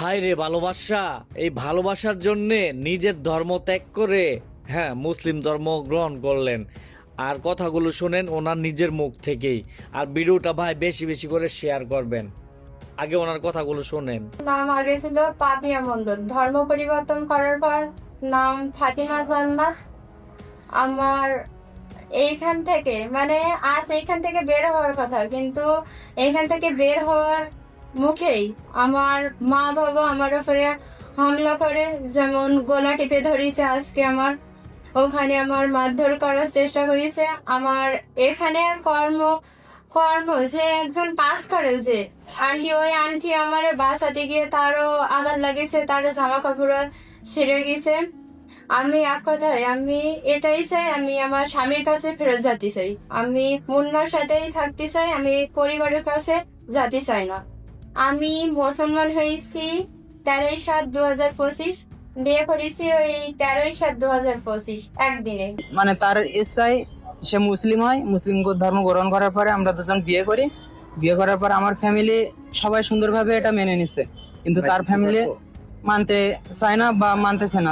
হায় রে ভালোবাসা, এই ভালোবাসার জন্যে নিজের ধর্ম ত্যাগ করে হ্যাঁ মুসলিম ধর্ম গ্রহণ করলেন। আর কথাগুলো শোনেন ওনার নিজের মুখ থেকেই। আর ভিডিওটা ভাই বেশি বেশি করে শেয়ার করবেন। আগে ওনার কথাগুলো শোনেন। নাম আগে ছিল পাপিয়া মন্ডল ধর্ম পরিবর্তন করার পর নাম ফাতিমা জান্নাত আমার এইখান থেকে মানে আজ এইখান থেকে বের হওয়ার কথা, কিন্তু এইখান থেকে বের হওয়ার মুখেই আমার মা বাবা আমার উপরে হামলা করে, যেমন গলা টিপে ধরিছে আজকে আমার। ওখানে আমার মারধর করার চেষ্টা করেছে। আমার এখানে কর্ম কর্ম যে একজন পাস করে যে, আন্টি ওই আন্টি আমার বাসাতে গিয়ে তারও আঘাত লাগিয়েছে তার জামা কাপড় ছিঁড়ে গেছে। আমি এক কথায়, আমি এটাই চাই, আমি আমার স্বামীর কাছে ফেরত যেতে চাই। আমি মুন্নার সাথেই থাকতে চাই, আমি পরিবারের কাছে যেতে চাই না। আমি মুসলমান হয়েছি তেরোই সাত দু হাজার পঁচিশ, বিয়ে করেছি ওই তেরোই সাত দু হাজার পঁচিশ, একদিনে। মানে তার ইচ্ছায় সে মুসলিম হয়, মুসলিম ধর্ম গ্রহণ করার পরে আমরা দুজন বিয়ে করি। বিয়ে করার পর আমার ফ্যামিলি সবাই সুন্দরভাবে এটা মেনে নিছে। কিন্তু তার ফ্যামিলি মানতে চায় না বা মানতেছে না।